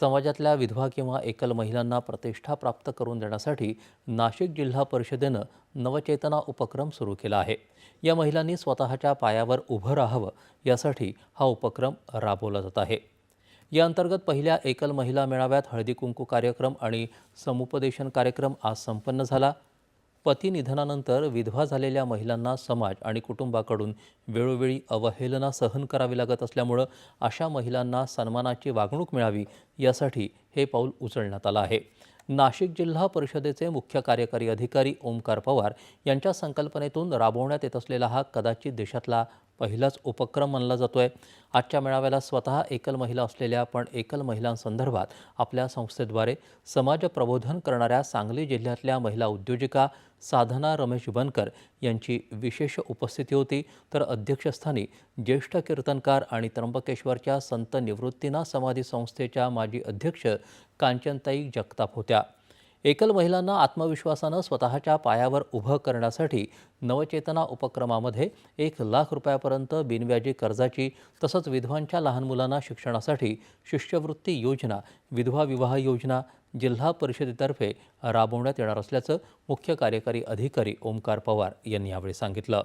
समाजातल्या विधवा किंवा एकल महिलांना प्रतिष्ठा प्राप्त करून देण्यासाठी नाशिक जिल्हा परिषदेनं नवचेतना उपक्रम सुरू केला आहे. या महिलांनी स्वतःच्या पायावर उभं राहावं यासाठी हा उपक्रम राबवला जात आहे. या अंतर्गत पहिल्या एकल महिला मेळाव्यात हळदी कुंकू कार्यक्रम आणि समुपदेशन कार्यक्रम आज संपन्न झाला. पती निधनानंतर विधवा झालेल्या महिलांना समाज आणि कुटुंबाकडून वेळोवेळी अवहेलना सहन करावी लागत असल्यामुळं अशा महिलांना सन्मानाची वागणूक मिळावी यासाठी हे पाऊल उचलण्यात आलं आहे. नाशिक जिल्हा परिषदेचे मुख्य कार्यकारी अधिकारी ओमकार पवार यांच्या संकल्पनेतून राबवण्यात येत असलेला हा कदाचित देशातला पहिलाच उपक्रम मानला जातो आहे आजच्या मेळाव्याला स्वतः एकल महिला असलेल्या पण एकल महिलांसंदर्भात आपल्या संस्थेद्वारे समाज प्रबोधन करणाऱ्या सांगली जिल्ह्यातल्या महिला उद्योजिका साधना रमेश बनकर यांची विशेष उपस्थिती होती. तर अध्यक्षस्थानी ज्येष्ठ कीर्तनकार आणि त्र्यंबकेश्वरच्या संत निवृत्तीना समाधी संस्थेच्या माजी अध्यक्ष कांचनताई जगताप होत्या. एकल महिलांना आत्मविश्वासानं स्वतःच्या पायावर उभं करण्यासाठी नवचेतना उपक्रमामध्ये एक लाख रुपयापर्यंत बिनव्याजी कर्जाची तसंच विधवांच्या लहान मुलांना शिक्षणासाठी शिष्यवृत्ती योजना विधवा विवाह योजना जिल्हा परिषदेतर्फे राबवण्यात येणार असल्याचं मुख्य कार्यकारी अधिकारी ओमकार पवार यांनी यावेळी सांगितलं.